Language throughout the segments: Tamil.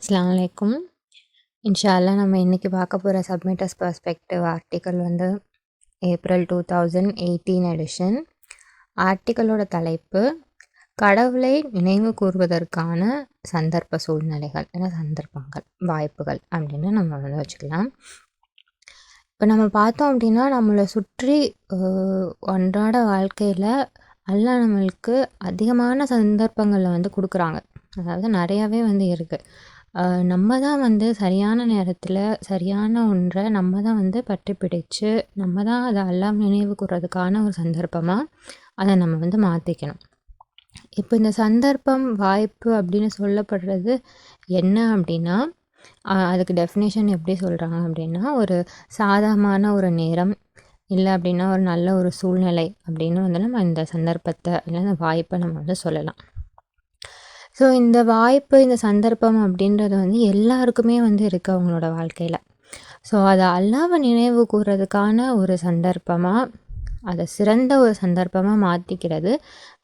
அஸ்லாம் வலைக்கும் இன்ஷா நம்ம இன்றைக்கி பார்க்க போகிற சப்மிட்டர்ஸ் பர்ஸ்பெக்டிவ் ஆர்டிக்கல் வந்து April two thousand eighteen edition ஆர்டிக்கலோட தலைப்பு கடவுளை நினைவு கூறுவதற்கான சந்தர்ப்ப சூழ்நிலைகள். ஏன்னா சந்தர்ப்பங்கள்? வாய்ப்புகள் அப்படின்னு நம்ம வந்து வச்சுக்கலாம். இப்போ நம்ம பார்த்தோம் அப்படின்னா நம்மளை சுற்றி அன்றாட வாழ்க்கையில் அல்லா நம்மளுக்கு அதிகமான சந்தர்ப்பங்களை வந்து கொடுக்குறாங்க. அதாவது நிறையாவே வந்து இருக்குது நம்ம தான் வந்து சரியான நேரத்தில் சரியான ஒன்றை நம்ம தான் வந்து பற்றி பிடிச்சு நம்ம தான் அதை எல்லாம் நினைவு கூறதுக்கான ஒரு சந்தர்ப்பமாக அதை நம்ம வந்து மாற்றிக்கணும் இப்போ இந்த சந்தர்ப்பம் வாய்ப்பு அப்படின்னு சொல்லப்படுறது என்ன அப்படின்னா அதுக்கு டெஃபினேஷன் எப்படி சொல்கிறாங்க அப்படின்னா ஒரு சாதகமான ஒரு நேரம் இல்லை அப்படின்னா ஒரு நல்ல ஒரு சூழ்நிலை அப்படின்னு வந்து நம்ம இந்த சந்தர்ப்பத்தை இல்லை அந்த வாய்ப்பை நம்ம வந்து சொல்லலாம். ஸோ இந்த வாய்ப்பு இந்த சந்தர்ப்பம் அப்படின்றது வந்து எல்லாருக்குமே வந்து இருக்குது அவங்களோட வாழ்க்கையில். ஸோ அதை அல்லாவை நினைவு கூறதுக்கான ஒரு சந்தர்ப்பமாக அதை சிறந்த ஒரு சந்தர்ப்பமாக மாற்றிக்கிறது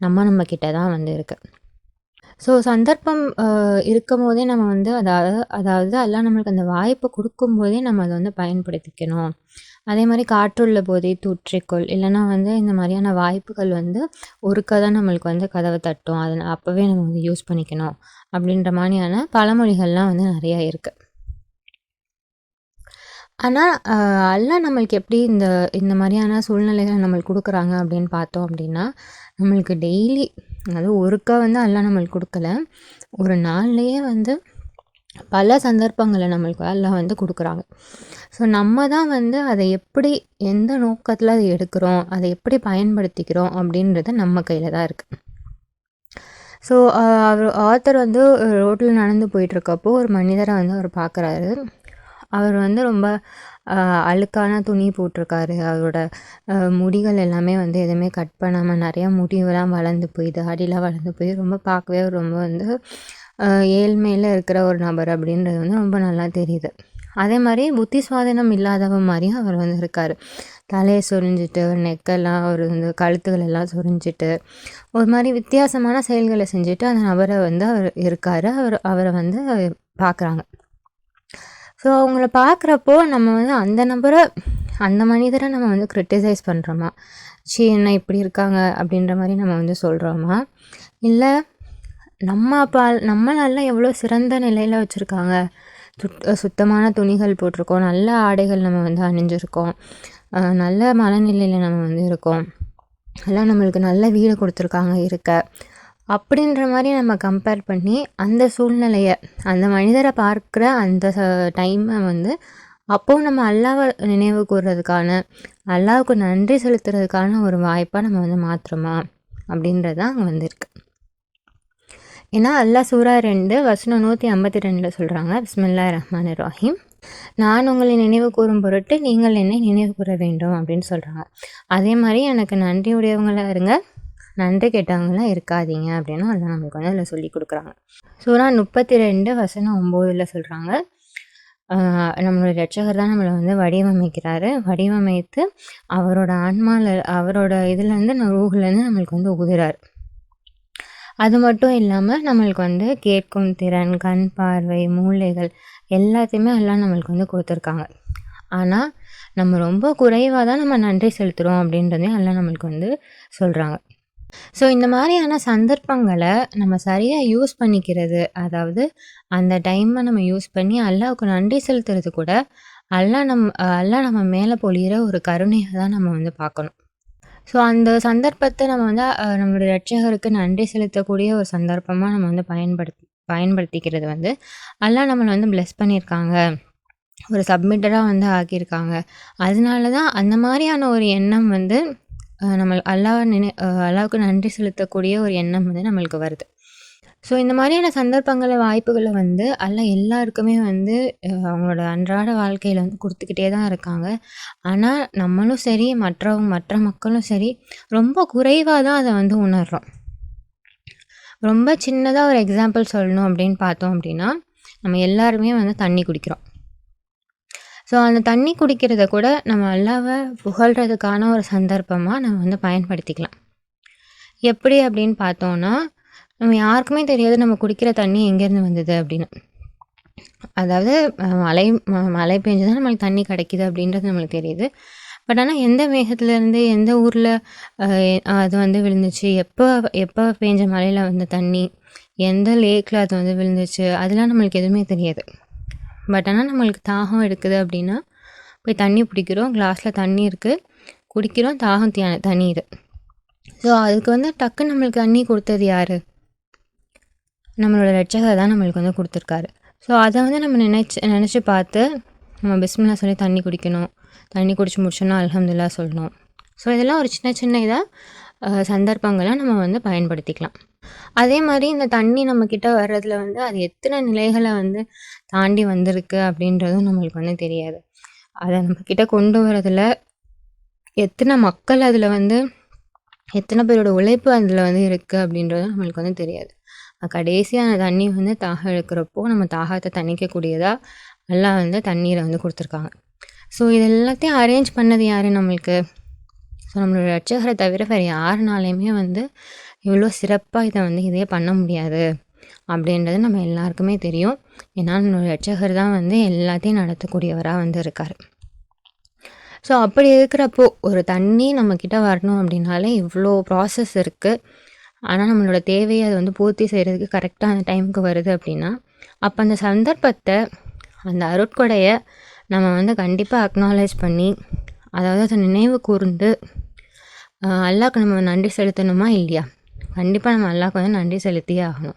நம்ம நம்ம கிட்ட தான் வந்து இருக்குது ஸோ சந்தர்ப்பம் இருக்கும் போதே நம்ம வந்து அதாவது அதாவது எல்லாம் நம்மளுக்கு அந்த வாய்ப்பை கொடுக்கும்போதே நம்ம அதை வந்து பயன்படுத்திக்கணும். அதே மாதிரி காற்றுள்ள போதே தூற்றிக்கொள். இல்லைன்னா வந்து இந்த மாதிரியான வாய்ப்புகள் வந்து ஒருக்க தான் நம்மளுக்கு வந்து கதவை தட்டும். அதை அப்போவே நம்ம வந்து யூஸ் பண்ணிக்கணும். அப்படின்ற மாதிரியான பழமொழிகள்லாம் வந்து நிறையா இருக்குது ஆனால் எல்லாம் நம்மளுக்கு எப்படி இந்த இந்த மாதிரியான சூழ்நிலைகளை நம்மளுக்கு கொடுக்குறாங்க அப்படின்னு பார்த்தோம் அப்படின்னா நம்மளுக்கு டெய்லி அதாவது ஒருக்கா வந்து எல்லாம் நம்மளுக்கு கொடுக்கல. ஒரு நாள்லேயே வந்து பல சந்தர்ப்பங்களை நம்மளுக்கு அல்லாஹ் வந்து கொடுக்குறாங்க. ஸோ நம்ம தான் வந்து அதை எப்படி எந்த நோக்கத்தில் அதை எடுக்கிறோம் அதை எப்படி பயன்படுத்திக்கிறோம் அப்படின்றது நம்ம கையில் தான் இருக்குது ஸோ அவர் ஆத்தர் வந்து ரோட்டில் நடந்து போயிட்டுருக்கப்போ ஒரு மனிதரை வந்து அவர் பார்க்குறாரு அவர் வந்து ரொம்ப அழுக்கான துணி போட்டிருக்காரு. அவரோட முடிகள் எல்லாமே வந்து எதுவுமே கட் பண்ணாமல் நிறையா முடிவெல்லாம் வளர்ந்து போய் தாடிலாம் வளர்ந்து போய் ரொம்ப பார்க்கவே ரொம்ப வந்து ஏழ்மையில் இருக்கிற ஒரு நபர் அப்படின்றது வந்து ரொம்ப நல்லா தெரியுது. அதே மாதிரி புத்தி சுவாதீனம் இல்லாதவ மாதிரியும் அவர் வந்து இருக்கார். தலையை சொரிஞ்சிட்டு நெக்கெல்லாம் அவர் வந்து கழுத்துகள் எல்லாம் சொரிஞ்சிட்டு ஒரு மாதிரி வித்தியாசமான செயல்களை செஞ்சுட்டு அந்த நபரை வந்து அவர் இருக்கார். அவர் அவரை வந்து பார்க்குறாங்க ஸோ அவங்கள பார்க்குறப்போ நம்ம வந்து அந்த நபரை அந்த மனிதரை நம்ம வந்து க்ரிட்டிசைஸ் பண்ணுறோமா ச்சீ என்ன இப்படி இருக்காங்க அப்படின்ற மாதிரி நம்ம வந்து சொல்கிறோமா இல்லை நம்ம பால் நம்மளெல்லாம் எவ்வளோ சிறந்த நிலையில் வச்சுருக்காங்க. சுத் சுத்தமான துணிகள் போட்டிருக்கோம். நல்ல ஆடைகள் நம்ம வந்து அணிஞ்சிருக்கோம். நல்ல மனநிலையில் நம்ம வந்து இருக்கோம். எல்லாம் நம்மளுக்கு நல்ல வீடு கொடுத்துருக்காங்க இருக்க. அப்படின்ற மாதிரி நம்ம கம்பேர் பண்ணி அந்த சூழ்நிலையை அந்த மனிதரை பார்க்குற அந்த டைமை வந்து அப்போ நம்ம அல்லாவை நினைவு கூர்றதுக்கான அல்லாவுக்கு நன்றி செலுத்துறதுக்கான ஒரு வாய்ப்பாக நம்ம வந்து மாற்றுறோமா அப்படின்றது தான் அங்கே வந்திருக்கு. ஏன்னா அல்லாஹ் சூரா ரெண்டு வசனம் நூற்றி ஐம்பத்தி ரெண்டில் சொல்கிறாங்க பிஸ்மில்லா ரஹ்மான் ராஹிம். நான் உங்களை நினைவு கூறும் பொருட்டு நீங்கள் என்னை நினைவு கூற வேண்டும் அப்படின்னு சொல்கிறாங்க அதே மாதிரி எனக்கு நன்றி உடையவங்களாக இருங்க. நன்றி கெட்டவங்களாம் இருக்காதீங்க அப்படின்னு அதை நமக்கு வந்து அதில் சொல்லி கொடுக்குறாங்க. சூரா முப்பத்தி ரெண்டு வசனம் ஒம்போதில் சொல்கிறாங்க நம்மளோட ரட்சகர் தான் நம்மளை வந்து வடிவமைக்கிறாரு. வடிவமைத்து அவரோட ஆன்மாவில் அவரோட இதுலேருந்து ரூகுலேருந்து நம்மளுக்கு வந்து உகுதுறாரு அது மட்டும் இல்லாமல் நம்மளுக்கு வந்து கேட்கும் திறன் கண் பார்வை மூளைகள் எல்லாத்தையுமே எல்லாம் நம்மளுக்கு வந்து கொடுத்துருக்காங்க. ஆனால் நம்ம ரொம்ப குறைவாக தான் நம்ம நன்றி செலுத்துகிறோம் அப்படின்றதையும் எல்லாம் நம்மளுக்கு வந்து சொல்கிறாங்க ஸோ இந்த மாதிரியான சந்தர்ப்பங்களை நம்ம சரியாக யூஸ் பண்ணிக்கிறது அதாவது அந்த டைமை நம்ம யூஸ் பண்ணி அல்லாவுக்கு நன்றி செலுத்துறது கூட அல்லா நம் அல்லா நம்ம மேலே பொழியிற ஒரு கருணையாக தான் நம்ம வந்து பார்க்கணும். ஸோ அந்த சந்தர்ப்பத்தை நம்ம வந்து நம்மளுடைய ரட்சகருக்கு நன்றி செலுத்தக்கூடிய ஒரு சந்தர்ப்பமாக நம்ம வந்து பயன்படுத்தி பயன்படுத்திக்கிறது வந்து அல்லாஹ் நம்மளை வந்து ப்ளெஸ் பண்ணியிருக்காங்க. ஒரு சப்மிட்டடாக வந்து ஆக்கியிருக்காங்க. அதனால தான் அந்த மாதிரியான ஒரு எண்ணம் வந்து நம்ம அல்லாஹ் நினை அல்லாவுக்கு நன்றி செலுத்தக்கூடிய ஒரு எண்ணம் வந்து நம்மளுக்கு வருது. ஸோ இந்த மாதிரியான சந்தர்ப்பங்களை வாய்ப்புகளை வந்து அல்லாஹ் எல்லாருக்குமே வந்து அவங்களோட அன்றாட வாழ்க்கையில் வந்து கொடுத்துக்கிட்டே தான் இருக்காங்க. ஆனால் நம்மளும் சரி மற்றவங்க மற்ற மக்களும் சரி ரொம்ப குறைவாக தான் அதை வந்து உணர்கிறோம் ரொம்ப சின்னதாக ஒரு எக்ஸாம்பிள் சொல்லணும் அப்படின்னு பார்த்தோம் அப்படின்னா நம்ம எல்லாருமே வந்து தண்ணி குடிக்கிறோம். ஸோ அந்த தண்ணி குடிக்கிறத கூட நம்ம அல்லாவை புகழ்கிறதுக்கான ஒரு சந்தர்ப்பமாக நம்ம வந்து பயன்படுத்திக்கலாம். எப்படி அப்படின்னு பார்த்தோன்னா நம்ம யாருக்குமே தெரியாது நம்ம குடிக்கிற தண்ணி எங்கேருந்து வந்தது அப்படின்னு. அதாவது மழை ம- மழை பெஞ்சு தான் நம்மளுக்கு தண்ணி கிடைக்கிது அப்படின்றது நம்மளுக்கு தெரியுது. பட் ஆனால் எந்த மேகத்துலேருந்து எந்த ஊரில் அது வந்து விழுந்துச்சு எப்போ எப்போ பெஞ்ச மழையில் வந்த தண்ணி எந்த லேக்கில் அது வந்து விழுந்துச்சு அதெல்லாம் நம்மளுக்கு எதுவுமே தெரியாது. பட் ஆனால் நம்மளுக்கு தாகம் எடுக்குது அப்படின்னா போய் தண்ணி பிடிக்கிறோம் கிளாஸில் தண்ணி இருக்குது குடிக்கிறோம் தாகம் தியா- தனியுது ஸோ அதுக்கு வந்து டக்குன்னு நம்மளுக்கு தண்ணி கொடுத்தது யார்? நம்மளோட ரட்சகர் தான் நம்மளுக்கு வந்து கொடுத்துருக்காரு. ஸோ அதை வந்து நம்ம நினச்சி நினச்சி பார்த்து நம்ம பிஸ்மில்லா சொல்லி தண்ணி குடிக்கணும். தண்ணி குடிச்சு முடிச்சோன்னா அலமதுல்லா சொல்லணும். ஸோ இதெல்லாம் ஒரு சின்ன சின்ன இதாக சந்தர்ப்பங்களை நம்ம வந்து பயன்படுத்திக்கலாம். அதே மாதிரி இந்த தண்ணி நம்மக்கிட்ட வர்றதுல வந்து அது எத்தனை நிலைகளை வந்து தாண்டி வந்திருக்கு அப்படின்றதும் நம்மளுக்கு வந்து தெரியாது. அதை நம்மக்கிட்ட கொண்டு வரதில் எத்தனை மக்கள் அதில் வந்து எத்தனை பேரோட உழைப்பு அதில் வந்து இருக்குது அப்படின்றதும் நம்மளுக்கு வந்து தெரியாது. கடைசியாக அந்த தண்ணி வந்து தாகம் எடுக்கிறப்போ நம்ம தாகத்தை தணிக்கக்கூடியதாக எல்லாம் வந்து தண்ணீரை வந்து கொடுத்துருக்காங்க. ஸோ இது எல்லாத்தையும் அரேஞ்ச் பண்ணது யார் நம்மளுக்கு? ஸோ நம்மளோட ரட்சகரை தவிர வேறு யாருனாலையுமே வந்து இவ்வளோ சிறப்பாக இதை வந்து இதே பண்ண முடியாது அப்படின்றது நம்ம எல்லாருக்குமே தெரியும். ஏன்னா நம்மளோட ரட்சகர் தான் வந்து எல்லாத்தையும் நடத்தக்கூடியவராக வந்து இருக்கார். ஸோ அப்படி இருக்கிறப்போ ஒரு தண்ணி நம்மக்கிட்ட வரணும் அப்படின்னாலே இவ்வளோ ப்ராசஸ் இருக்குது ஆனால் நம்மளோட தேவையை அது வந்து பூர்த்தி செய்கிறதுக்கு கரெக்டாக அந்த டைமுக்கு வருது அப்படின்னா அப்போ அந்த சந்தர்ப்பத்தை அந்த அருட்கொடையை நம்ம வந்து கண்டிப்பாக அக்னாலேஜ் பண்ணி அதாவது அதை நினைவு கூர்ந்து அல்லாக்கு நம்ம நன்றி செலுத்தணுமா இல்லையா? கண்டிப்பாக நம்ம அல்லாக்கு வந்து நன்றி செலுத்தியே ஆகணும்.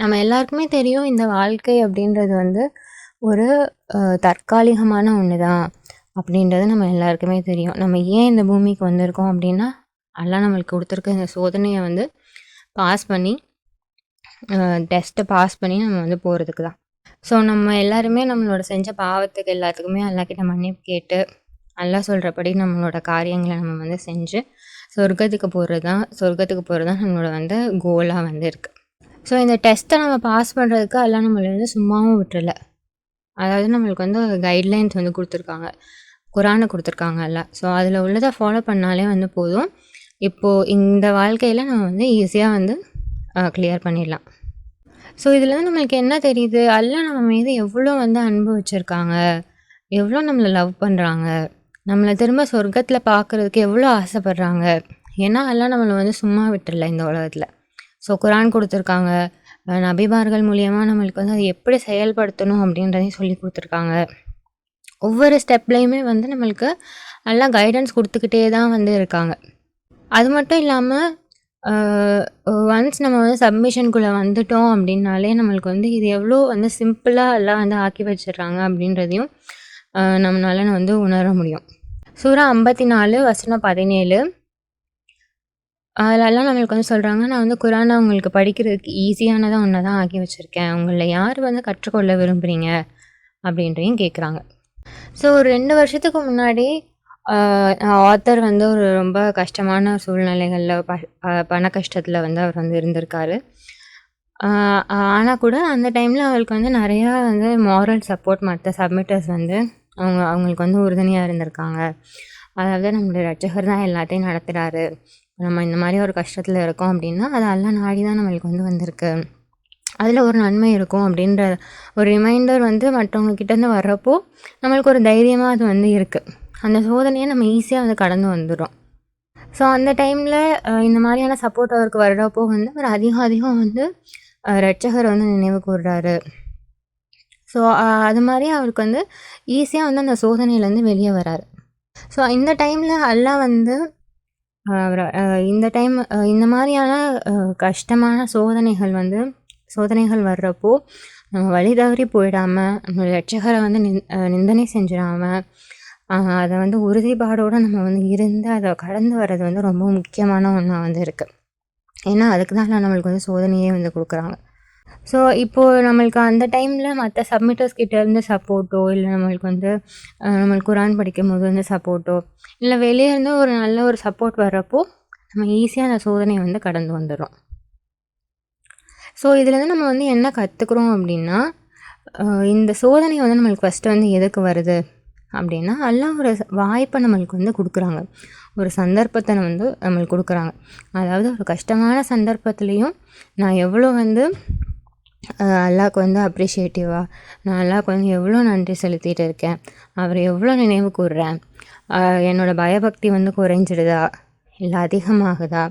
நம்ம எல்லாருக்குமே தெரியும் இந்த வாழ்க்கை அப்படின்றது வந்து ஒரு தற்காலிகமான ஒன்று தான் அப்படின்றது நம்ம எல்லாருக்குமே தெரியும். நம்ம ஏன் இந்த பூமிக்கு வந்திருக்கோம் அப்படின்னா அல்லாஹ் நம்மளுக்கு கொடுத்துருக்க இந்த சோதனையை வந்து பாஸ் பண்ணி டெஸ்ட்டை பாஸ் பண்ணி நம்ம வந்து போகிறதுக்கு தான். ஸோ நம்ம எல்லாருமே நம்மளோட செஞ்ச பாவத்துக்கு எல்லாத்துக்குமே எல்லாக்கிட்ட மன்னிப்பு கேட்டு அல்லாஹ் சொல்கிறபடி நம்மளோட காரியங்களை நம்ம வந்து செஞ்சு சொர்க்கத்துக்கு போகிறது தான் சொர்க்கத்துக்கு போகிறது தான் நம்மளோட வந்து கோலாக வந்து இருக்குது ஸோ இந்த டெஸ்ட்டை நம்ம பாஸ் பண்ணுறதுக்கு எல்லாம் நம்மளை வந்து சும்மாவும் விட்டுறல. அதாவது நம்மளுக்கு வந்து கைட்லைன்ஸ் வந்து கொடுத்துருக்காங்க. குரானை கொடுத்துருக்காங்க எல்லாம் ஸோ அதில் உள்ளதை ஃபாலோ பண்ணாலே வந்து போதும். இப்போது இந்த வாழ்க்கையில் நம்ம வந்து ஈஸியாக வந்து கிளியர் பண்ணிடலாம். ஸோ இதில் வந்து நம்மளுக்கு என்ன தெரியுது? அல்ல நம்ம மீது எவ்வளோ வந்து அன்பு வச்சுருக்காங்க? எவ்வளோ நம்மளை லவ் பண்ணுறாங்க நம்மளை திரும்ப சொர்க்கத்தில் பார்க்குறதுக்கு எவ்வளோ ஆசைப்படுறாங்க? ஏன்னா எல்லாம் நம்மளை வந்து சும்மா விட்டுறல இந்த உலகத்தில். ஸோ குரான் கொடுத்துருக்காங்க. நபிபார்கள் மூலியமாக நம்மளுக்கு வந்து அதை எப்படி செயல்படுத்தணும் அப்படின்றதையும் சொல்லி கொடுத்துருக்காங்க. ஒவ்வொரு ஸ்டெப்லேயுமே வந்து நம்மளுக்கு நல்லா கைடன்ஸ் கொடுத்துக்கிட்டே தான் வந்து இருக்காங்க. அது மட்டும் இல்லாமல் ஒன்ஸ் நம்ம வந்து சப்மிஷனுக்குள்ளே வந்துட்டோம் அப்படின்னாலே நம்மளுக்கு வந்து இது எவ்வளோ வந்து சிம்பிளாக எல்லாம் வந்து ஆக்கி வச்சிடுறாங்க அப்படின்றதையும் நம்மளால வந்து உணர முடியும். சூரா ஐம்பத்தி நாலு வசனம் பதினேழு. அதிலெல்லாம் நம்மளுக்கு வந்து சொல்கிறாங்க நான் வந்து குரானை உங்களுக்கு படிக்கிறதுக்கு ஈஸியானதாக ஒன்று தான் ஆக்கி வச்சுருக்கேன். உங்களை யார் வந்து கற்றுக்கொள்ள விரும்புகிறீங்க அப்படின்றையும் கேட்குறாங்க ஸோ ஒரு ரெண்டு வருஷத்துக்கு முன்னாடி ஆத்தர் வந்து ஒரு ரொம்ப கஷ்டமான சூழ்நிலைகளில் ப பண கஷ்டத்தில் வந்து அவர் வந்து இருந்திருக்காரு. ஆனால் கூட அந்த டைமில் அவருக்கு வந்து நிறையா வந்து மாரல் சப்போர்ட் மற்ற சப்மிட்டர்ஸ் வந்து அவங்க அவங்களுக்கு வந்து உறுதுணையாக இருந்திருக்காங்க. அதாவது நம்மளுடைய ரட்சகர் தான் எல்லாத்தையும் நடத்துகிறாரு நம்ம இந்த மாதிரி ஒரு கஷ்டத்தில் இருக்கோம் அப்படின்னா அது எல்லாம் நாடி தான் நம்மளுக்கு வந்து வந்திருக்கு. அதில் ஒரு நன்மை இருக்கும் அப்படின்ற ஒரு ரிமைண்டர் வந்து மற்றவங்க கிட்டேருந்து வர்றப்போ நம்மளுக்கு ஒரு தைரியமாக அது வந்து இருக்குது அந்த சோதனையை நம்ம ஈஸியாக வந்து கடந்து வந்துடும் ஸோ அந்த டைமில் இந்த மாதிரியான சப்போர்ட் அவருக்கு வர்றப்போ வந்து அவர் அதிகம் அதிகம் வந்து ரட்சகர் வந்து நினைவு கூடுறாரு ஸோ அது மாதிரி அவருக்கு வந்து ஈஸியாக வந்து அந்த சோதனையிலேருந்து வெளியே வராரு ஸோ இந்த டைமில் அல்லா வந்து அவர் இந்த டைம் இந்த மாதிரியான கஷ்டமான சோதனைகள் வந்து சோதனைகள் வர்றப்போ நம்ம வழி தவறி போயிடாமல் நம்ம லட்சகரை வந்து நிந் நிந்தனை செஞ்சிடாமல் அதை வந்து உறுதிப்பாடோடு நம்ம வந்து இருந்து அதை கடந்து வர்றது வந்து ரொம்ப முக்கியமான ஒன்றா வந்து இருக்குது ஏன்னா அதுக்கு தான் நம்மளுக்கு வந்து சோதனையே வந்து கொடுக்குறாங்க. ஸோ இப்போது நம்மளுக்கு அந்த டைமில் மற்ற சப்மிட்டர்ஸ் கிட்டேருந்து சப்போர்ட்டோ இல்லை நம்மளுக்கு வந்து நம்மளுக்கு குரான் படிக்கும் போது வந்து சப்போர்ட்டோ இல்லை வெளியே இருந்து ஒரு நல்ல ஒரு சப்போர்ட் வர்றப்போ நம்ம ஈஸியாக அந்த சோதனையை வந்து கடந்து வந்துடுறோம். ஸோ இதுலேருந்து நம்ம வந்து என்ன கற்றுக்குறோம் அப்படின்னா இந்த சோதனை வந்து நம்மளுக்கு ஃபஸ்ட்டு வந்து எதுக்கு வருது? அப்படின்னா எல்லாம் ஒரு வாய்ப்பை நம்மளுக்கு வந்து கொடுக்குறாங்க. ஒரு சந்தர்ப்பத்தை வந்து நம்மளுக்கு கொடுக்குறாங்க. அதாவது ஒரு கஷ்டமான சந்தர்ப்பத்துலேயும் நான் எவ்வளோ வந்து அல்லாவுக்கு வந்து அப்ரிஷியேட்டிவாக நான் அல்லாவுக்கு வந்து எவ்வளோ நன்றி செலுத்திட்டு இருக்கேன் அவர் எவ்வளோ நினைவு கூறுறேன் என்னோடய பயபக்தி வந்து குறைஞ்சிடுதா இல்லை அதிகமாகுதா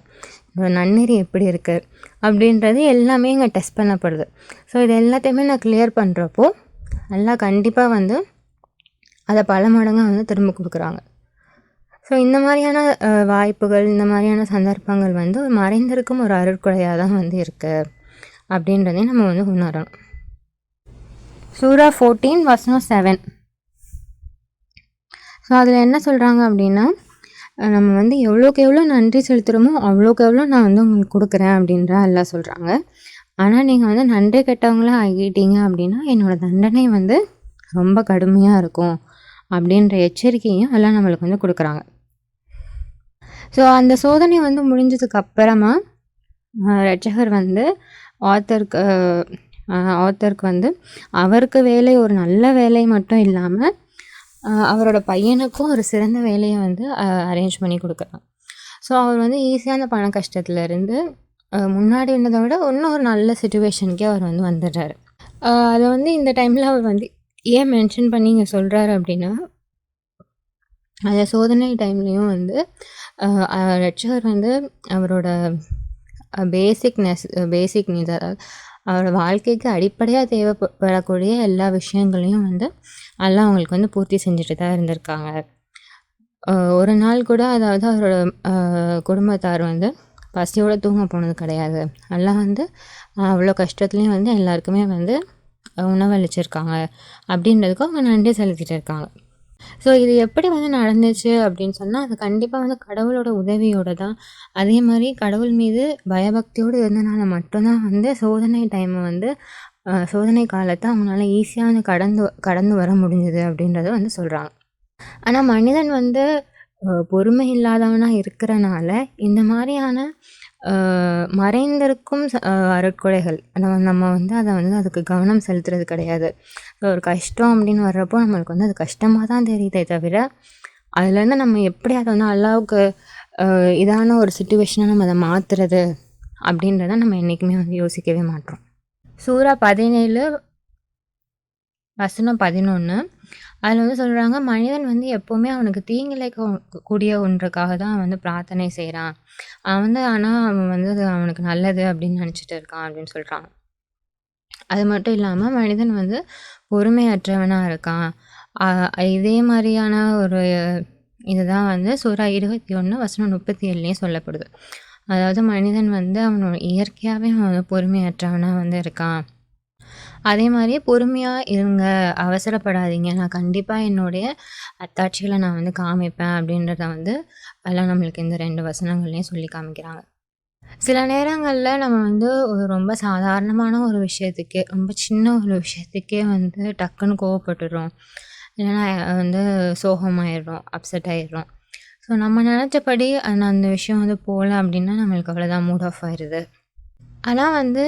என்னோடய நன்னெறி எப்படி இருக்குது அப்படின்றது எல்லாமே இங்கே டெஸ்ட் பண்ணப்படுது. ஸோ இது எல்லாத்தையுமே நான் கிளியர் பண்ணுறப்போ நல்லா கண்டிப்பாக வந்து அதை பல மடங்காக வந்து திரும்ப கொடுக்குறாங்க. ஸோ இந்த மாதிரியான வாய்ப்புகள் இந்த மாதிரியான சந்தர்ப்பங்கள் வந்து ஒரு மறைந்திருக்கும் ஒரு அருட்கொலையாக தான் வந்து இருக்குது அப்படின்றதையும் நம்ம வந்து உணரணும். சூரா ஃபோர்டீன் வசனம் செவன் ஸோ அதில் என்ன சொல்கிறாங்க அப்படின்னா நம்ம வந்து எவ்வளோக்கு எவ்வளோ நன்றி செலுத்துகிறோமோ அவ்வளோக்கு எவ்வளோ நான் வந்து உங்களுக்கு கொடுக்குறேன் அப்படின்ற எல்லாம் சொல்கிறாங்க ஆனால் நீங்கள் வந்து நன்றி கெட்டவங்களாக ஆகிட்டீங்க அப்படின்னா என்னோடய தண்டனை வந்து ரொம்ப கடுமையாக இருக்கும். அப்படின்ற எச்சரிக்கையும் எல்லாம் நம்மளுக்கு வந்து கொடுக்குறாங்க. ஸோ அந்த சோதனை வந்து முடிஞ்சதுக்கு அப்புறமா ரட்சகர் வந்து ஆத்தருக்கு ஆத்தருக்கு வந்து அவருக்கு வேலை ஒரு நல்ல வேலை மட்டும் இல்லாமல் அவரோட பையனுக்கும் ஒரு சிறந்த வேலையை வந்து அரேஞ்ச் பண்ணி கொடுக்குறாங்க ஸோ அவர் வந்து ஈஸியான பண கஷ்டத்துலேருந்து முன்னாடி இருந்ததை விட இன்னும் ஒரு நல்ல சுச்சுவேஷனுக்கே அவர் வந்து வந்துடுறாரு. அதை வந்து இந்த டைமில் அவர் வந்து ஏன் மென்ஷன் பண்ணி இங்கே சொல்கிறாரு அப்படின்னா அந்த சோதனை டைம்லேயும் வந்து ரட்சகர் வந்து அவரோட பேசிக் நெஸ் பேசிக் நீட் அதாவது அவரோட வாழ்க்கைக்கு அடிப்படையாக தேவைப்படக்கூடிய எல்லா விஷயங்களையும் வந்து எல்லாம் அவங்களுக்கு வந்து பூர்த்தி செஞ்சுட்டு தான் இருந்திருக்காங்க. ஒரு நாள் கூட அதாவது அவரோட குடும்பத்தார் வந்து பசியோடு தூங்க போனது கிடையாது. எல்லாம் வந்து அவ்வளோ கஷ்டத்துலேயும் வந்து எல்லாருக்குமே வந்து உணவளிச்சிருக்காங்க அப்படின்றதுக்கு அவங்க நன்றி செலுத்திட்டு இருக்காங்க ஸோ இது எப்படி வந்து நடந்துச்சு அப்படின்னு சொன்னால் அது கண்டிப்பாக வந்து கடவுளோட உதவியோடு தான். அதே மாதிரி கடவுள் மீது பயபக்தியோடு இருந்தனால மட்டும்தான் வந்து சோதனை டைமை வந்து சோதனை காலத்தை அவங்களால ஈஸியாக வந்து கடந்து கடந்து வர முடிஞ்சது அப்படின்றத வந்து சொல்கிறாங்க ஆனால் மனிதன் வந்து பொறுமை இல்லாதவனாக இருக்கிறனால இந்த மாதிரியான மறைந்திருக்கும் அருட்கொடைகள் நம்ம நம்ம வந்து அதை வந்து அதுக்கு கவனம் செலுத்துறது கிடையாது. ஒரு கஷ்டம் அப்படின்னு வர்றப்போ நம்மளுக்கு வந்து அது கஷ்டமாக தான் தெரியுதே தவிர அதுலேருந்து நம்ம எப்படி அதை வந்து அல்லாவுக்கு இதான ஒரு சுச்சுவேஷனை நம்ம அதை மாற்றுறது அப்படின்றத நம்ம என்றைக்குமே வந்து யோசிக்கவே மாட்டோம். சூறா பதினேழு வசனம் பதினொன்று அதில் வந்து சொல்கிறாங்க மனிதன் வந்து எப்போவுமே அவனுக்கு தீங்கிழைக்க கூடிய ஒன்றுக்காக தான் வந்து பிரார்த்தனை செய்கிறான் அவன் வந்து ஆனால் அவன் வந்து அது அவனுக்கு நல்லது அப்படின்னு நினச்சிட்டு இருக்கான் அப்படின்னு சொல்கிறாங்க அது மட்டும் இல்லாமல் மனிதன் வந்து பொறுமையற்றவனாக இருக்கான். இதே மாதிரியான ஒரு இதுதான் வந்து சூறா இருபத்தி ஒன்று வசனம் முப்பத்தி ஏழுலேயும் சொல்லப்படுது. அதாவது மனிதன் வந்து அவனோட இயற்கையாகவே அவன் வந்து பொறுமையற்றவனாக வந்து இருக்கான். அதே மாதிரியே பொறுமையாக இருங்க. அவசரப்படாதீங்க. நான் கண்டிப்பாக என்னுடைய அத்தாட்சிகளை நான் வந்து காமிப்பேன் அப்படின்றத வந்து எல்லாம் நம்மளுக்கு இந்த ரெண்டு வசனங்கள்லேயும் சொல்லி காமிக்கிறாங்க. சில நேரங்களில் நம்ம வந்து ஒரு ரொம்ப சாதாரணமான ஒரு விஷயத்துக்கே ரொம்ப சின்ன ஒரு விஷயத்துக்கே வந்து டக்குன்னு கோவப்பட்டுடுறோம் இல்லைன்னா வந்து சோகமாயிடுறோம் அப்செட் ஆயிடுறோம். ஸோ நம்ம நினச்சபடி அந்த அந்த விஷயம் வந்து போகல அப்படின்னா நம்மளுக்கு அவ்வளோதான் மூட் ஆஃப் ஆயிடுது. ஆனால் வந்து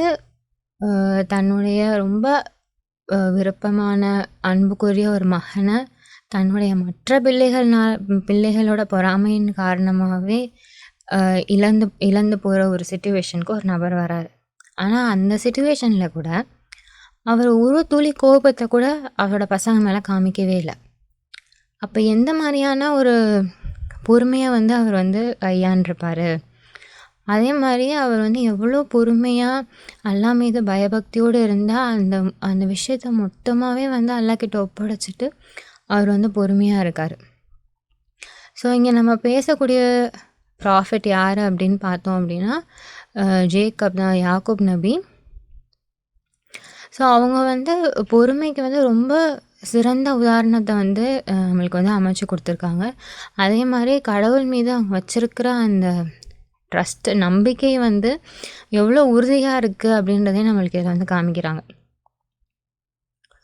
தன்னுடைய ரொம்ப விருப்பமான அன்புக்குரிய ஒரு மகனை தன்னுடைய மற்ற பிள்ளைகள்னால் பிள்ளைகளோட பொறாமையின் காரணமாகவே இழந்து இழந்து போகிற ஒரு சுச்சுவேஷனுக்கு ஒரு நபர் வராரு. ஆனால் அந்த சுச்சுவேஷனில் கூட அவர் ஒரு துளி கோபத்தை கூட அவரோட பசங்க மேலே காமிக்கவே இல்லை. அப்போ எந்த மாதிரியான ஒரு பொறுமையை வந்து அவர் வந்து கையாண்டிருப்பார்? அதே மாதிரி அவர் வந்து எவ்வளோ பொறுமையாக அல்லா மீது பயபக்தியோடு இருந்தால் அந்த அந்த விஷயத்த மொத்தமாகவே வந்து அல்லாக்கிட்ட ஒப்படைச்சிட்டு அவர் வந்து பொறுமையாக இருக்கார். ஸோ இங்கே நம்ம பேசக்கூடிய ப்ராஃபிட் யார் அப்படின்னு பார்த்தோம் அப்படின்னா ஜேக்கப் தான் யாக்கூப் நபி. ஸோ அவங்க வந்து பொறுமைக்கு வந்து ரொம்ப சிறந்த உதாரணத்தை வந்து நம்மளுக்கு வந்து அமைச்சு கொடுத்துருக்காங்க. அதே மாதிரி கடவுள் மீது அவங்க வச்சுருக்கிற அந்த ட்ரஸ்ட்டு நம்பிக்கை வந்து எவ்வளோ உறுதியாக இருக்குது அப்படின்றதையும் நம்மளுக்கு இதில் வந்து காமிக்கிறாங்க.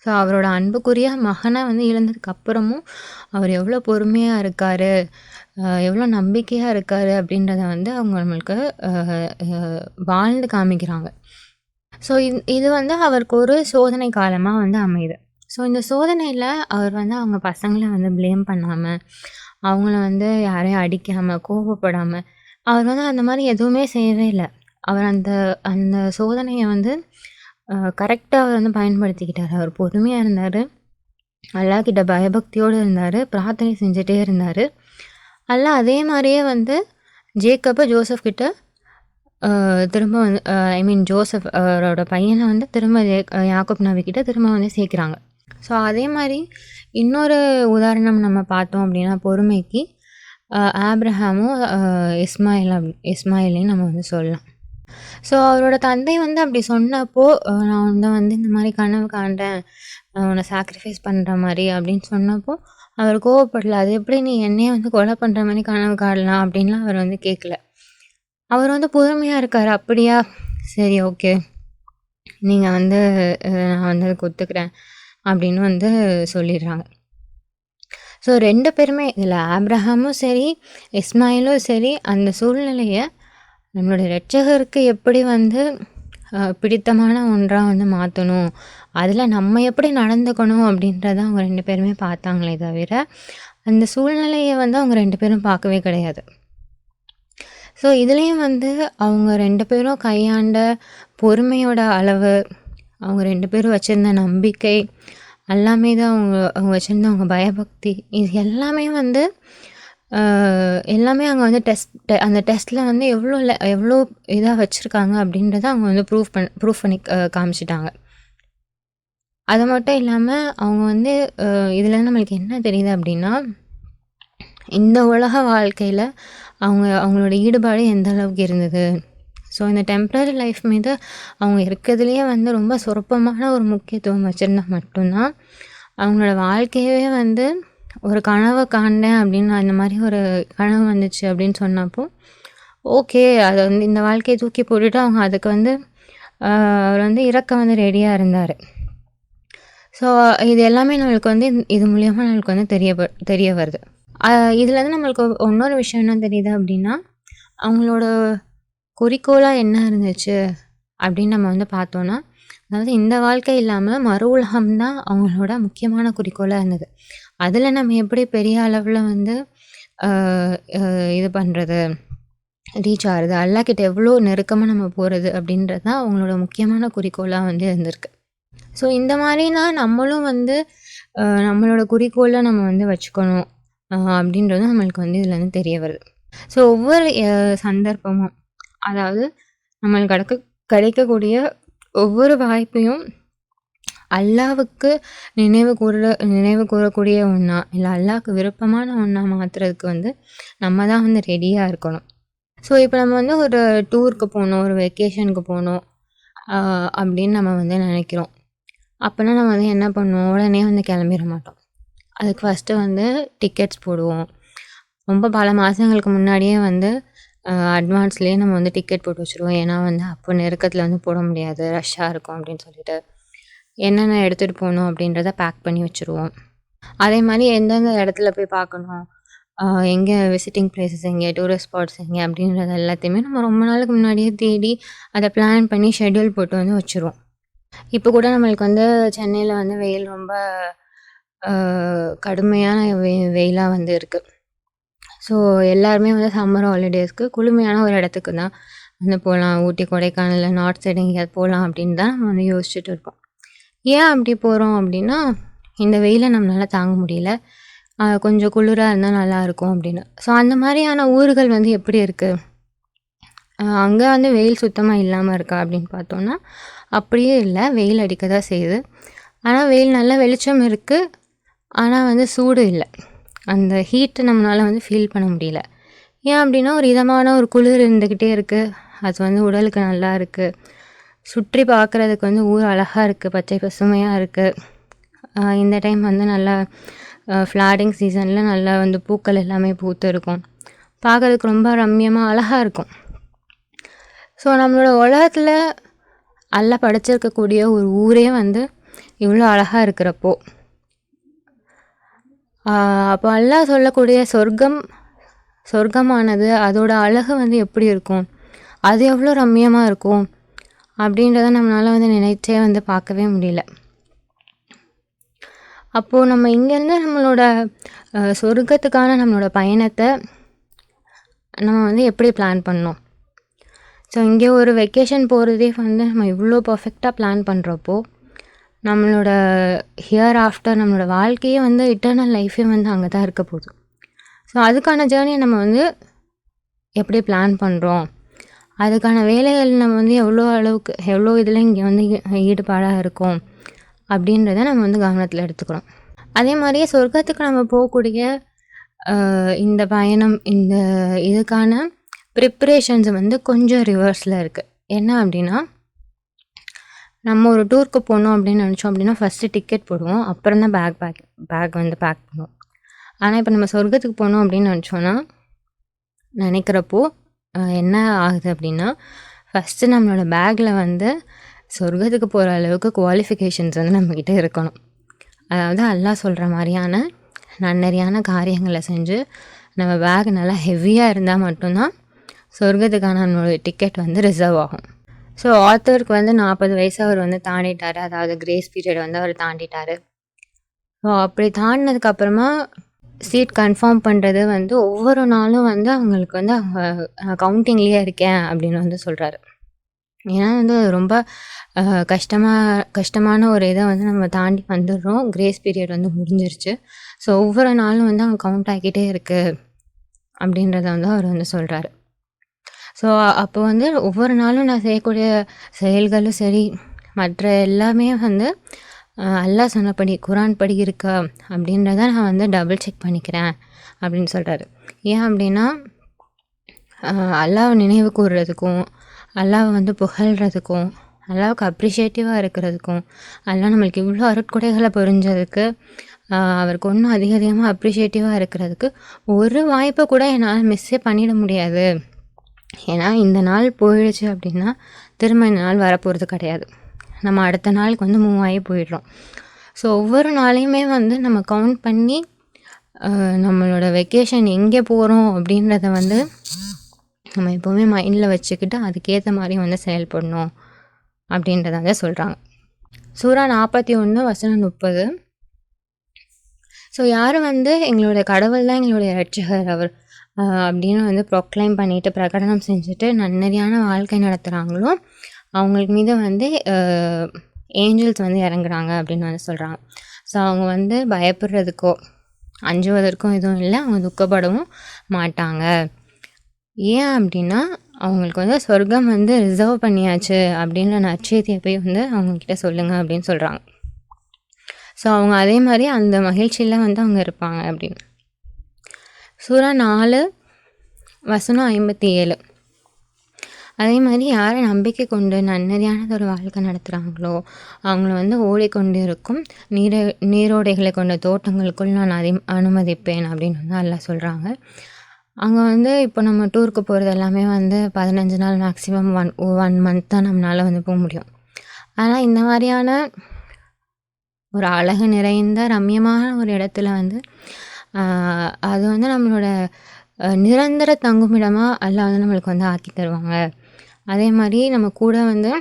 ஸோ அவரோட அன்புக்குரிய மகனை வந்து இழந்ததுக்கு அப்புறமும் அவர் எவ்வளோ பொறுமையாக இருக்கார் எவ்வளோ நம்பிக்கையாக இருக்கார் அப்படின்றத வந்து அவங்க நம்மளுக்கு வாழ்ந்து காமிக்கிறாங்க. ஸோ இது இது வந்து அவருக்கு ஒரு சோதனை காலமாக வந்து அமையுது. ஸோ இந்த சோதனையில் அவர் வந்து அவங்க பசங்களை வந்து ப்ளேம் பண்ணாமல் அவங்கள வந்து யாரையும் அடிக்காமல் கோபப்படாமல் அவர் வந்து அந்த மாதிரி எதுவுமே செய்யவே இல்லை. அவர் அந்த அந்த சோதனையை வந்து கரெக்டாக அவர் வந்து பயன்படுத்திக்கிட்டார். அவர் பொறுமையாக இருந்தார். அல்லாஹ் கிட்ட பயபக்தியோடு இருந்தார். பிரார்த்தனை செஞ்சுட்டே இருந்தார். அல்லா அதே மாதிரியே வந்து ஜேக்கப்பை ஜோசப் கிட்ட திரும்ப வந்து ஐ மீன் ஜோசப் அவரோட பையனை வந்து திரும்ப ஜே யாக்கோப் திரும்ப வந்து சேர்க்குறாங்க. ஸோ அதே மாதிரி இன்னொரு உதாரணம் நம்ம பார்த்தோம் அப்படின்னா பொறுமைக்கு. ஆப்ரஹாமும் இஸ்மாயில் அப் இஸ்மாயிலையும் நம்ம வந்து சொல்லலாம். ஸோ அவரோட தந்தை வந்து அப்படி சொன்னப்போ நான் வந்து வந்து இந்த மாதிரி கனவு காண்டேன் நான் உன்னை சாக்ரிஃபைஸ் பண்ணுற மாதிரி அப்படின்னு சொன்னப்போ அவர் கோவப்படல. அது எப்படி நீ என்னையே வந்து கொலை பண்ணுற மாதிரி கனவு காணலாம் அப்படின்லாம் அவர் வந்து கேட்கல. அவர் வந்து பொறுமையாக இருக்கார். அப்படியா? சரி ஓகே நீங்கள் வந்து நான் வந்து அதுக்கு ஒத்துக்கிறேன். அப்படின்னு வந்து சொல்லிடுறாங்க. ஸோ ரெண்டு பேருமே இதில் ஆப்ரஹாமும் சரி இஸ்மாயிலும் சரி அந்த சூழ்நிலையை நம்மளுடைய ரட்சகருக்கு எப்படி வந்து பிடித்தமான ஒன்றாக வந்து மாற்றணும் அதில் நம்ம எப்படி நடந்துக்கணும் அப்படின்றத அவங்க ரெண்டு பேருமே பார்த்தாங்களே தவிர அந்த சூழ்நிலையை வந்து அவங்க ரெண்டு பேரும் பார்க்கவே கிடையாது. ஸோ இதுலேயும் வந்து அவங்க ரெண்டு பேரும் கையாண்ட பொறுமையோட அளவு அவங்க ரெண்டு பேரும் வச்சுருந்த நம்பிக்கை எல்லாமே தான் அவங்க அவங்க வச்சுருந்த அவங்க பயபக்தி. இது எல்லாமே வந்து எல்லாமே அங்கே வந்து டெஸ்ட் அந்த டெஸ்ட்டில் வந்து எவ்வளோ எவ்வளோ இதாக வச்சுருக்காங்க அப்படின்றத அவங்க வந்து ப்ரூஃப் பண் ப்ரூஃப் பண்ணி காமிச்சிட்டாங்க. அது மட்டும் இல்லாமல் அவங்க வந்து இதில் நம்மளுக்கு என்ன தெரியுது அப்படின்னா இந்த உலக வாழ்க்கையில் அவங்க அவங்களோட ஈடுபாடு எந்த அளவுக்கு இருந்தது? ஸோ இந்த டெம்ப்ரரி லைஃப் மீது அவங்க இருக்கிறதுலையே வந்து ரொம்ப சொற்பமான ஒரு முக்கியத்துவம் வச்சுருந்தா மட்டும்தான் அவங்களோட வாழ்க்கையவே வந்து ஒரு கனவை காண்டேன் அப்படின்னு அந்த மாதிரி ஒரு கனவு வந்துச்சு அப்படின்னு சொன்னப்போ ஓகே அதை வந்து இந்த வாழ்க்கையை தூக்கி போட்டுட்டு அவங்க அதுக்கு வந்து அவர் வந்து இறக்க வந்து ரெடியாக இருந்தார். ஸோ இது எல்லாமே நம்மளுக்கு வந்து இது மூலியமாக நம்மளுக்கு வந்து தெரிய தெரிய வருது. இதுலேருந்து நம்மளுக்கு இன்னொரு விஷயம் என்ன தெரியுது அப்படின்னா அவங்களோட குறிக்கோளாக என்ன இருந்துச்சு அப்படின்னு நம்ம வந்து பார்த்தோன்னா அதாவது இந்த வாழ்க்கை இல்லாமல் மறு உலகம் தான் அவங்களோட முக்கியமான குறிக்கோளாக இருந்தது. அதில் நம்ம எப்படி பெரிய அளவில் வந்து இது பண்ணுறது ரீச் ஆகிறது அல்லாக்கிட்ட எவ்வளோ நெருக்கமாக நம்ம போகிறது அப்படின்றது தான் அவங்களோட முக்கியமான குறிக்கோளாக வந்து இருந்திருக்கு. ஸோ இந்த மாதிரினா நம்மளும் வந்து நம்மளோட குறிக்கோளை நம்ம வந்து வச்சுக்கணும் அப்படின்றது நம்மளுக்கு வந்து இதில் வந்து தெரிய வருது. ஸோ ஒவ்வொரு சந்தர்ப்பமும் அதாவது நம்மளுக்கு கிடக்க கிடைக்கக்கூடிய ஒவ்வொரு வாய்ப்பையும் அல்லாவுக்கு நினைவு கூற நினைவு கூறக்கூடிய ஒன்றா இல்லை அல்லாவுக்கு விருப்பமான ஒன்றா மாற்றுறதுக்கு வந்து நம்ம தான் வந்து ரெடியாக இருக்கணும். ஸோ இப்போ நம்ம வந்து ஒரு டூருக்கு போகணும் ஒரு வெக்கேஷனுக்கு போகணும் அப்படின்னு நம்ம வந்து நினைக்கிறோம். அப்போனா நம்ம வந்து என்ன பண்ணுவோம்? உடனே வந்து கிளம்பிட மாட்டோம். அதுக்கு ஃபஸ்ட்டு வந்து டிக்கெட்ஸ் போடுவோம். ரொம்ப பல மாதங்களுக்கு முன்னாடியே வந்து அட்வான்ஸ்லேயே நம்ம வந்து டிக்கெட் போட்டு வச்சுருவோம். ஏன்னா வந்து அப்போ நெருக்கத்தில் வந்து போட முடியாது. ரஷ்ஷாக இருக்கும் அப்படின்னு சொல்லிட்டு. என்னென்ன எடுத்துகிட்டு போகணும் அப்படின்றத பேக் பண்ணி வச்சுருவோம். அதே மாதிரி எந்தெந்த இடத்துல போய் பார்க்கணும்? எங்கே விசிட்டிங் பிளேசஸ் எங்கே டூரிஸ்ட் ஸ்பாட்ஸ் எங்கே அப்படின்றது எல்லாத்தையுமே நம்ம ரொம்ப நாளுக்கு முன்னாடியே தேடி அதை பிளான் பண்ணி ஷெட்யூல் போட்டு வந்து வச்சுருவோம். இப்போ கூட நம்மளுக்கு வந்து சென்னையில் வந்து வெயில் ரொம்ப கடுமையான வெ வெயிலாக வந்து இருக்குது ஸோ எல்லாருமே வந்து சம்மர் ஹாலிடேஸ்க்கு குளுமையான ஒரு இடத்துக்கு தான் வந்து போகலாம். ஊட்டி கொடைக்கானல் நார்த் சைடு எங்கேயாவது போகலாம் அப்படின்னு தான் நம்ம வந்து யோசிச்சுட்டு இருப்போம். ஏன் அப்படி போகிறோம் அப்படின்னா இந்த வெயிலை நம்மளால் தாங்க முடியல. கொஞ்சம் குளிராக இருந்தால் நல்லாயிருக்கும் அப்படின்னு. ஸோ அந்த மாதிரியான ஊர்கள் வந்து எப்படி இருக்குது அங்கே வந்து வெயில் சுத்தமாக இல்லாமல் இருக்கா அப்படின்னு பார்த்தோன்னா அப்படியே இல்லை. வெயில் அடிக்க தான் செய்யுது. ஆனால் வெயில் நல்ல வெளிச்சம் இருக்குது ஆனால் வந்து சூடு இல்லை. அந்த ஹீட்டை நம்மளால் வந்து ஃபீல் பண்ண முடியல. ஏன் அப்படின்னா ஒரு இதமான ஒரு குளிர் இருந்துக்கிட்டே இருக்குது அது வந்து உடலுக்கு நல்லா இருக்குது சுற்றி பார்க்குறதுக்கு வந்து ஊர் அழகாக இருக்குது பச்சை பசுமையாக இருக்குது இந்த டைம் வந்து நல்லா ஃப்ளாரிங் சீசனில் நல்லா வந்து பூக்கள் எல்லாமே பூத்து இருக்கும். பார்க்கறதுக்கு ரொம்ப ரம்மியமாக அழகாக இருக்கும். ஸோ நம்மளோட உலகத்தில் அல்ல படைச்சிருக்கக்கூடிய ஒரு ஊரே வந்து இவ்வளோ அழகாக இருக்கிறப்போ அப்போ அல்லாஹ் சொல்லக்கூடிய சொர்க்கம் சொர்க்கமானது அதோட அழகு வந்து எப்படி இருக்கும்? அது எவ்வளோ ரம்மியமாக இருக்கும்? அப்படின்றத நம்மளால் வந்து நினைச்சே வந்து பார்க்கவே முடியல. அப்போது நம்ம இங்கேருந்து நம்மளோட சொர்க்கத்துக்கான நம்மளோட பயணத்தை நம்ம வந்து எப்படி பிளான் பண்ணோம்? ஸோ இங்கே ஒரு வெக்கேஷன் போகிறதே வந்து நம்ம இவ்வளோ பர்ஃபெக்டாக பிளான் பண்ணுறப்போ நம்மளோட ஹியர் ஆஃப்டர் நம்மளோட வாழ்க்கையே வந்து இட்டர்னல் லைஃபே வந்து அங்கே தான் இருக்க போகுது. ஸோ அதுக்கான ஜேர்னியை நம்ம வந்து எப்படி பிளான் பண்ணுறோம் அதுக்கான வேலைகள் நம்ம வந்து எவ்வளோ அளவுக்கு எவ்வளோ இதில் இங்கே வந்து ஈடுபாடாக இருக்கும்? அப்படின்றத நம்ம வந்து கவனத்தில் எடுத்துக்கிறோம் அதே மாதிரியே சொர்க்கத்துக்கு நம்ம போகக்கூடிய இந்த பயணம் இந்த இதுக்கான ப்ரிப்ரேஷன்ஸ் வந்து கொஞ்சம் ரிவர்ஸில் இருக்குது என்ன அப்படின்னா நம்ம ஒரு டூருக்கு போகணும் அப்படின்னு நினச்சோம் அப்படின்னா ஃபஸ்ட்டு டிக்கெட் போடுவோம். அப்புறம் தான் பேக் பேக் பேக் வந்து பேக் பண்ணுவோம். ஆனால் இப்போ நம்ம சொர்க்கத்துக்கு போகணும் அப்படின்னு நினச்சோன்னா நினைக்கிறப்போ என்ன ஆகுது அப்படின்னா ஃபஸ்ட்டு நம்மளோட பேக்கில் வந்து சொர்க்கத்துக்கு போகிற அளவுக்கு குவாலிஃபிகேஷன்ஸ் வந்து நம்மக்கிட்ட இருக்கணும். அதாவது அல்லா சொல்கிற மாதிரியான நன்னறியான காரியங்களை செஞ்சு நம்ம பேக் நல்லா ஹெவியாக இருந்தால் மட்டும்தான் சொர்க்கத்துக்கான நம்மளுடைய டிக்கெட் வந்து ரிசர்வ் ஆகும். ஸோ ஆத்தருக்கு வந்து நாற்பது வயசு அவர் வந்து தாண்டிட்டார். அதாவது கிரேஸ் பீரியட் வந்து அவர் தாண்டிட்டார். ஸோ அப்படி தாண்டினதுக்கப்புறமா சீட் கன்ஃபார்ம் பண்ணுறது வந்து ஒவ்வொரு நாளும் வந்து அவங்களுக்கு வந்து அவங்க கவுண்டிங்லேயே இருக்கேன் அப்படின்னு வந்து சொல்கிறாரு ஏன்னா வந்து ரொம்ப கஷ்டமாக கஷ்டமான ஒரு இதை வந்து நம்ம தாண்டி வந்துடுறோம். கிரேஸ் பீரியட் வந்து முடிஞ்சிருச்சு. ஸோ ஒவ்வொரு நாளும் வந்து அவங்க கவுண்ட் ஆகிக்கிட்டே இருக்குது அப்படின்றத வந்து அவர் வந்து சொல்கிறாரு ஸோ அப்போ வந்து ஒவ்வொரு நாளும் நான் செய்யக்கூடிய செயல்களும் சரி மற்ற எல்லாமே வந்து அல்லாஹ் சொன்னபடி குரான் படி இருக்கா அப்படின்றத நான் வந்து டபுள் செக் பண்ணிக்கிறேன் அப்படின்னு சொல்கிறாரு ஏன் அப்படின்னா அல்லாவை நினைவு கூறுறதுக்கும் அல்லாவை வந்து புகழ்கிறதுக்கும் அல்லாவுக்கு அப்ரிஷியேட்டிவாக இருக்கிறதுக்கும் அல்லா நம்மளுக்கு இவ்வளோ அருட்கொடைகளை புரிஞ்சதுக்கு அவருக்கு ஒன்றும் அதிக அதிகமாக அப்ரிஷியேட்டிவாக இருக்கிறதுக்கு ஒரு வாய்ப்பை கூட என்னால் மிஸ்ஸே பண்ணிட முடியாது. ஏன்னா இந்த நாள் போயிடுச்சு அப்படின்னா திரும்ப இந்த நாள் வரப்போகிறது கிடையாது. நம்ம அடுத்த நாளுக்கு வந்து மூவ் ஆகி போயிடுறோம். ஸோ ஒவ்வொரு நாளையுமே வந்து நம்ம கவுண்ட் பண்ணி நம்மளோட வெக்கேஷன் எங்கே போகிறோம் அப்படின்றத வந்து நம்ம எப்போவுமே மைண்டில் வச்சுக்கிட்டு அதுக்கேற்ற மாதிரி வந்து செயல்படணும் அப்படின்றத வந்து சொல்கிறாங்க சூறா நாற்பத்தி ஒன்று வசனம் முப்பது. ஸோ யார் வந்து எங்களுடைய கடவுள் தான் எங்களுடைய ரட்சகர் அவர்? அப்படின்னு வந்து ப்ரொக்ளைம் பண்ணிவிட்டு பிரகடனம் செஞ்சுட்டு நன்னறியான வாழ்க்கை நடத்துகிறாங்களோ அவங்களுக்கு மீது வந்து ஏஞ்சல்ஸ் வந்து இறங்குறாங்க அப்படின்னு வந்து சொல்கிறாங்க ஸோ அவங்க வந்து பயப்படுறதுக்கோ அஞ்சுவதற்கும் எதுவும் இல்லை. அவங்க துக்கப்படவும் மாட்டாங்க. ஏன் அப்படின்னா அவங்களுக்கு வந்து சொர்க்கம் வந்து ரிசர்வ் பண்ணியாச்சு அப்படின்ற நச்சேத்தியை போய் வந்து அவங்கக்கிட்ட சொல்லுங்கள் அப்படின்னு சொல்கிறாங்க ஸோ அவங்க அதே மாதிரி அந்த மகிழ்ச்சியில் வந்து அவங்க இருப்பாங்க அப்படின்னு. சூறா நாலு வசனம் ஐம்பத்தி ஏழு அதே மாதிரி யாரை நம்பிக்கை கொண்டு நன்னதியானது ஒரு வாழ்க்கை நடத்துகிறாங்களோ அவங்கள வந்து ஓடிக்கொண்டு இருக்கும். நீர நீரோடைகளை கொண்ட தோட்டங்களுக்குள் நான் அதி அனுமதிப்பேன் அப்படின்னு வந்து எல்லாம் சொல்கிறாங்க அங்கே வந்து இப்போ நம்ம டூருக்கு போகிறது எல்லாமே வந்து பதினஞ்சு நாள் மேக்ஸிமம் ஒன் ஒன் மந்த் தான் நம்மளால் வந்து போக முடியும். ஆனால் இந்த மாதிரியான ஒரு அழகு நிறைந்த ரம்யமான ஒரு இடத்துல வந்து அது வந்து நம்மளோட நிரந்தர தங்குமிடமாக எல்லாம் வந்து நம்மளுக்கு வந்து ஆக்கி தருவாங்க. அதே மாதிரி நம்ம கூட வந்து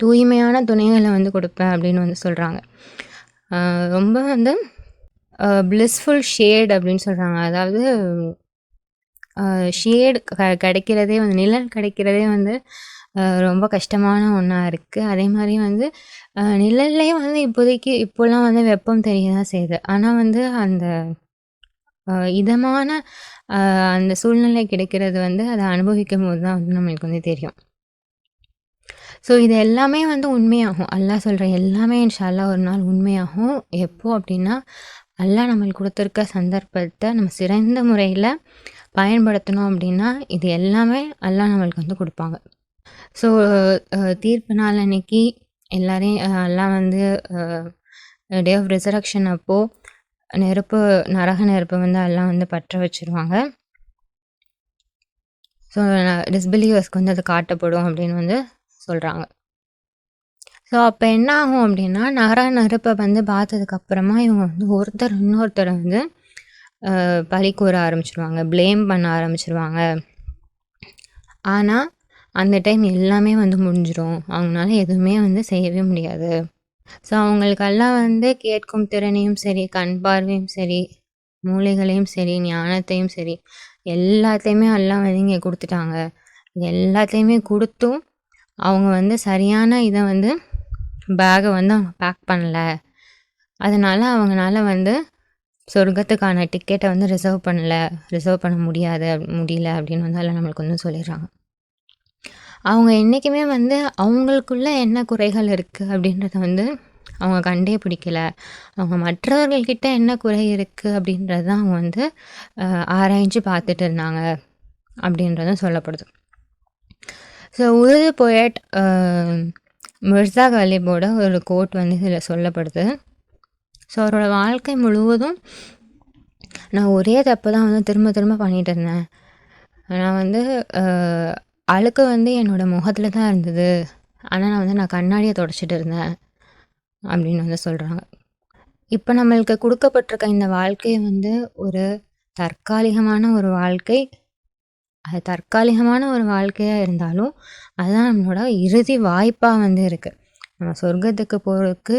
தூய்மையான துணைகளை வந்து கொடுப்பேன் அப்படின்னு வந்து சொல்கிறாங்க ரொம்ப வந்து பிளிஸ்ஃபுல் ஷேட் அப்படின்னு சொல்கிறாங்க அதாவது ஷேடு க கிடைக்கிறதே வந்து நிழல் கிடைக்கிறதே வந்து ரொம்ப கஷ்டமான ஒன்றா இருக்குது அதே மாதிரி வந்து நிழல்லே வந்து இப்போதைக்கு இப்போலாம் வந்து வெப்பம் தெரிய தான் செய்யுது. ஆனால் வந்து அந்த இதமான அந்த சூழ்நிலை கிடைக்கிறது வந்து அதை அனுபவிக்கும் போது தான் வந்து நம்மளுக்கு வந்து தெரியும். ஸோ இது எல்லாமே வந்து உண்மையாகும். அல்லா சொல்கிற எல்லாமே இன்ஷால்லா ஒரு நாள் உண்மையாகும். எப்போ அப்படின்னா அல்லா நம்மளுக்கு கொடுத்துருக்க சந்தர்ப்பத்தை நம்ம சிறந்த முறையில் பயன்படுத்தணும் அப்படின்னா இது எல்லாமே அல்லா நம்மளுக்கு வந்து கொடுப்பாங்க. ஸோ தீர்ப்பு நாள் அன்னைக்கு எல்லாரையும் எல்லாம் வந்து டே ஆஃப் ரிசரக்ஷன் அப்போது நெருப்பு நரக நெருப்பு வந்து எல்லாம் வந்து பற்ற வச்சுருவாங்க. ஸோ டிஸ்பிலீவர்ஸ்க்கு வந்து அது காட்டப்படும் அப்படின்னு வந்து சொல்கிறாங்க ஸோ அப்போ என்ன ஆகும் அப்படின்னா நகர நெருப்பை வந்து பார்த்ததுக்கப்புறமா இவங்க வந்து ஒருத்தர் இன்னொருத்தரை வந்து பழி கூற ஆரம்பிச்சிருவாங்க ப்ளேம் பண்ண ஆரம்பிச்சிருவாங்க. ஆனால் அந்த டைம் எல்லாமே வந்து முடிஞ்சிடும் அவங்களால எதுவுமே வந்து செய்யவே முடியாது. ஸோ அவங்களுக்கெல்லாம் வந்து கேட்கும் திறனையும் சரி கண் பார்வையும் சரி மூளைகளையும் சரி ஞானத்தையும் சரி எல்லாத்தையுமே எல்லாம் வந்து இங்கே கொடுத்துட்டாங்க. எல்லாத்தையுமே கொடுத்தும் அவங்க வந்து சரியான இதை வந்து பேகை வந்து அவங்க பேக் பண்ணல. அதனால் அவங்களால வந்து சொர்க்கத்துக்கான டிக்கெட்டை வந்து ரிசர்வ் பண்ணல. ரிசர்வ் பண்ண முடியாது முடியல அப்படின்னு வந்து அதில் நம்மளுக்கு வந்து சொல்லிடுறாங்க. அவங்க என்றைக்குமே வந்து அவங்களுக்குள்ள என்ன குறைகள் இருக்குது அப்படின்றத வந்து அவங்க கண்டே பிடிக்கல. அவங்க மற்றவர்கள்கிட்ட என்ன குறை இருக்குது அப்படின்றது தான் அவங்க வந்து ஆராய்ஞ்சு பார்த்துட்டு இருந்தாங்க அப்படின்றதும் சொல்லப்படுது. ஸோ உருது போயட் மிர்சா கலீபோட ஒரு கோட் வந்து இதில் சொல்லப்படுது. ஸோ அவரோட வாழ்க்கை முழுவதும் நான் ஒரே தப்பு தான் வந்து திரும்ப திரும்ப பண்ணிகிட்டு இருந்தேன். நான் வந்து அழுக்கு வந்து என்னோடய முகத்தில் தான் இருந்தது. ஆனால் நான் வந்து நான் கண்ணாடியை தொடச்சிட்டு இருந்தேன் அப்படின்னு வந்து சொல்கிறாங்க இப்போ நம்மளுக்கு கொடுக்கப்பட்டிருக்க இந்த வாழ்க்கையை வந்து ஒரு தற்காலிகமான ஒரு வாழ்க்கை. அது தற்காலிகமான ஒரு வாழ்க்கையாக இருந்தாலும் அதுதான் நம்மளோட இறுதி வாய்ப்பாக வந்து இருக்குது நம்ம சொர்க்கத்துக்கு போகிறதுக்கு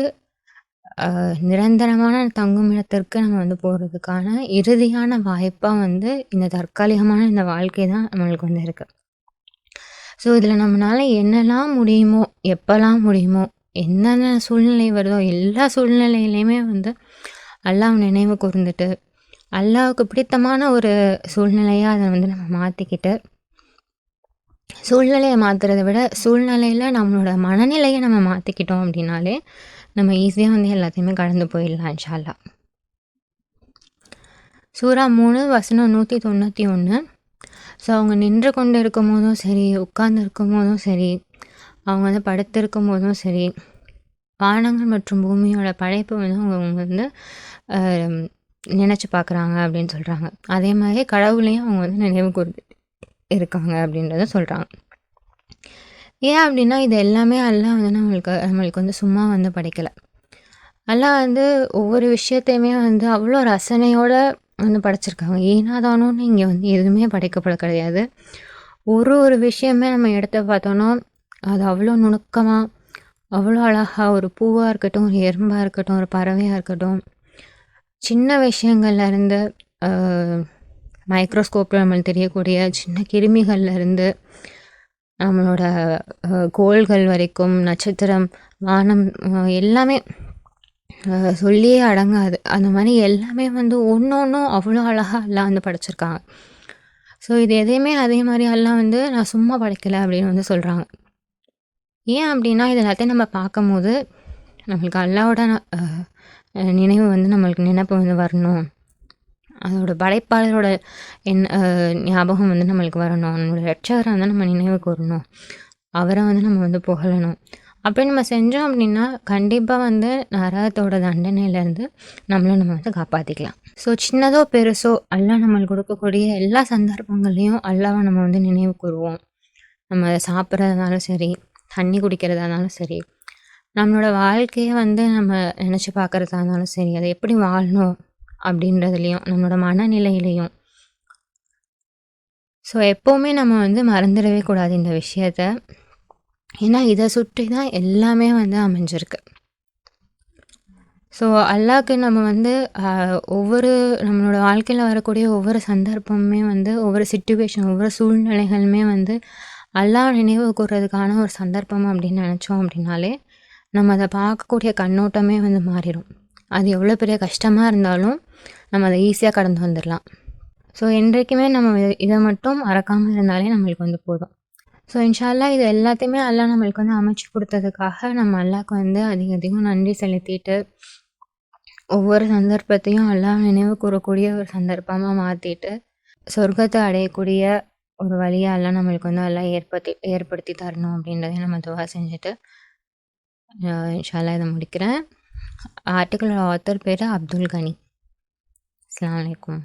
நிரந்தரமான தங்குமிடத்திற்கு நம்ம வந்து போகிறதுக்கான இறுதியான வாய்ப்பாக வந்து இந்த தற்காலிகமான இந்த வாழ்க்கை தான் நம்மளுக்கு வந்து இருக்குது ஸோ இதில் நம்மளால் என்னெல்லாம் முடியுமோ எப்போல்லாம் முடியுமோ என்னென்ன சூழ்நிலை வருதோ எல்லா சூழ்நிலையிலையுமே வந்து அல்லாஹ் நினைவு கூர்ந்துட்டு அல்லாவுக்கு பிடித்தமான ஒரு சூழ்நிலையாக அதை வந்து நம்ம மாற்றிக்கிட்டு சூழ்நிலையை மாற்றுறத விட சூழ்நிலையில் நம்மளோட மனநிலையை நம்ம மாற்றிக்கிட்டோம் அப்படின்னாலே நம்ம ஈஸியாக வந்து எல்லாத்தையுமே கடந்து போயிடலாம் இன்ஷால்லா சூறா மூணு வசனம் நூற்றி தொண்ணூற்றி ஒன்று ஸோ அவங்க நின்று கொண்டு இருக்கும் போதும் சரி உட்கார்ந்து இருக்கும் போதும் சரி அவங்க வந்து படுத்திருக்கும் போதும் சரி வானங்கள் மற்றும் பூமியோட படைப்பு வந்து அவங்க வந்து நினச்சி பார்க்குறாங்க அப்படின்னு சொல்கிறாங்க அதே மாதிரி கடவுளையும் அவங்க வந்து நினைவு கூர்ந்து இருக்காங்க அப்படின்றத சொல்கிறாங்க ஏன் அப்படின்னா இது எல்லாமே எல்லாம் வந்து நம்மளுக்கு நம்மளுக்கு வந்து சும்மா வந்து படைக்கலை. எல்லாம் வந்து ஒவ்வொரு விஷயத்தையுமே வந்து அவ்வளோ ரசனையோடு வந்து படைச்சிருக்காங்க. ஏனாதானோன்னு இங்கே வந்து எதுவுமே படைக்கப்பட கிடையாது. ஒரு ஒரு விஷயமே நம்ம எடுத்து பார்த்தோன்னா அது அவ்வளோ நுணுக்கமாக அவ்வளோ அழகாக ஒரு பூவாக இருக்கட்டும் ஒரு எறும்பாக இருக்கட்டும் ஒரு பறவையாக இருக்கட்டும் சின்ன விஷயங்கள்லேருந்து மைக்ரோஸ்கோப்பில் நம்மளுக்கு தெரியக்கூடிய சின்ன கிருமிகள்லேருந்து நம்மளோட கோள்கள் வரைக்கும் நட்சத்திரம் வானம் எல்லாமே சொல்லியே அடங்காது. அந்த மாதிரி எல்லாமே வந்து ஒன்று ஒன்றும் அவ்வளோ அழகாக எல்லாம் வந்து படைச்சிருக்காங்க. ஸோ இது எதையுமே அதே மாதிரி எல்லாம் வந்து நான் சும்மா படைக்கலை அப்படின்னு வந்து சொல்கிறாங்க ஏன் அப்படின்னா இது எல்லாத்தையும் நம்ம பார்க்கும்போது நம்மளுக்கு அல்லாவோட நினைவு வந்து நம்மளுக்கு நினப்பு வந்து வரணும். அதோட படைப்பாளரோட என் ஞாபகம் வந்து நம்மளுக்கு வரணும். நம்மளோட ரட்சகரை வந்து நம்ம நினைவு கூறணும் அவரை வந்து நம்ம வந்து புகழணும். அப்படி நம்ம செஞ்சோம் அப்படின்னா கண்டிப்பாக வந்து நரகத்தோட தண்டனையிலேருந்து நம்மளை நம்ம வந்து காப்பாற்றிக்கலாம் ஸோ சின்னதோ பெருசோ அல்லா நம்மளுக்கு கொடுக்கக்கூடிய எல்லா சந்தர்ப்பங்களையும் அல்லாவை நம்ம வந்து நினைவு கூறுவோம். நம்ம சாப்பிட்றதுனாலும் சரி தண்ணி குடிக்கிறதா இருந்தாலும் சரி நம்மளோட வாழ்க்கையை வந்து நம்ம நினச்சி பார்க்குறதா இருந்தாலும் சரி அதை எப்படி வாழணும் அப்படின்றதுலையும் நம்மளோட மனநிலையிலையும். ஸோ எப்போவுமே நம்ம வந்து மறந்துடவே கூடாது இந்த விஷயத்த. ஏன்னா இதை சுற்றி தான் எல்லாமே வந்து அமைஞ்சிருக்கு. ஸோ அல்லாக்கு நம்ம வந்து ஒவ்வொரு நம்மளோட வாழ்க்கையில் வரக்கூடிய ஒவ்வொரு சந்தர்ப்பமுமே வந்து ஒவ்வொரு சுச்சுவேஷன் ஒவ்வொரு சூழ்நிலைகளுமே வந்து அல்லா நினைவு கூறுறதுக்கான ஒரு சந்தர்ப்பம் அப்படின்னு நினச்சோம் அப்படின்னாலே நம்ம அதை பார்க்கக்கூடிய கண்ணோட்டமே வந்து மாறிடும் அது எவ்வளோ பெரிய கஷ்டமாக இருந்தாலும் நம்ம அதை ஈஸியாக கடந்து வந்துடலாம் ஸோ என்றைக்குமே நம்ம இதை மட்டும் மறக்காமல் இருந்தாலே நம்மளுக்கு வந்து போதும். ஸோ இன்ஷால்லா இது எல்லாத்தையுமே எல்லாம் நம்மளுக்கு வந்து அமைச்சு கொடுத்ததுக்காக நம்ம அல்லாவுக்கு வந்து அதிக அதிகம் நன்றி செலுத்திட்டு ஒவ்வொரு சந்தர்ப்பத்தையும் எல்லாம் நினைவு கூறக்கூடிய ஒரு சந்தர்ப்பமாக மாற்றிட்டு சொர்க்கத்தை அடையக்கூடிய ஒரு வழியாக எல்லாம் நம்மளுக்கு வந்து எல்லாம் ஏற்படுத்தி ஏற்படுத்தி தரணும் அப்படின்றதையும் நம்ம துவா செஞ்சுட்டு இன்ஷால்லா இதை முடிக்கிறேன். ஆர்டிக்கலோட ஆத்தர் பேர் அப்துல் கனி. அஸ்லாம் வலைக்கம்